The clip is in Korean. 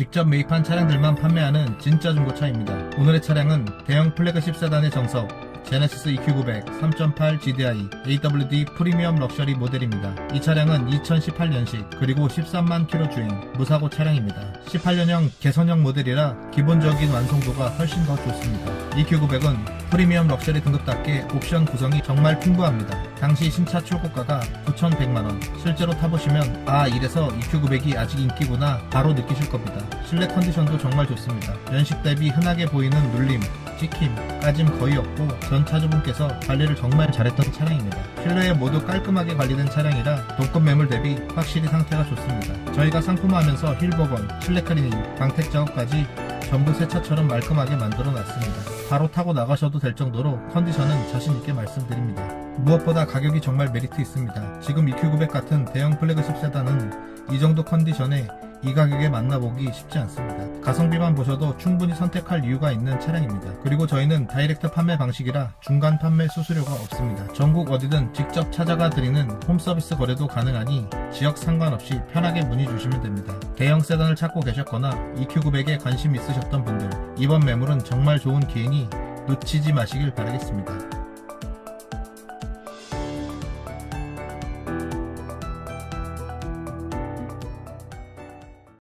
직접 매입한 차량들만 판매하는 진짜 중고차입니다. 오늘의 차량은 대형 플래그십 세단의 정석 제네시스 EQ900 3.8 GDI AWD 프리미엄 럭셔리 모델입니다. 이 차량은 2018년식 그리고 13만 킬로 주행 무사고 차량입니다. 18년형 개선형 모델이라 기본적인 완성도가 훨씬 더 좋습니다. EQ900은 프리미엄 럭셔리 등급답게 옵션 구성이 정말 풍부합니다. 당시 신차 출고가가 9,100만원. 실제로 타보시면 아 이래서 EQ900이 아직 인기구나 바로 느끼실 겁니다. 실내 컨디션도 정말 좋습니다. 연식 대비 흔하게 보이는 눌림, 찍힘까진 거의 없고 전 차주분께서 관리를 정말 잘했던 차량입니다. 실내에 모두 깔끔하게 관리된 차량이라 동급 매물 대비 확실히 상태가 좋습니다. 저희가 상품화하면서 힐버건, 실내 클리닝, 광택 작업까지 전부 새 차처럼 말끔하게 만들어 놨습니다. 바로 타고 나가셔도 될 정도로 컨디션은 자신있게 말씀드립니다. 무엇보다 가격이 정말 메리트 있습니다. 지금 EQ900 같은 대형 플래그십 세단은 이 정도 컨디션에 이 가격에 만나보기 쉽지 않습니다. 가성비만 보셔도 충분히 선택할 이유가 있는 차량입니다. 그리고 저희는 다이렉트 판매 방식이라 중간 판매 수수료가 없습니다. 전국 어디든 직접 찾아가 드리는 홈서비스 거래도 가능하니 지역 상관없이 편하게 문의 주시면 됩니다. 대형 세단을 찾고 계셨거나 EQ900에 관심 있으셨던 분들 이번 매물은 정말 좋은 기회니 놓치지 마시길 바라겠습니다.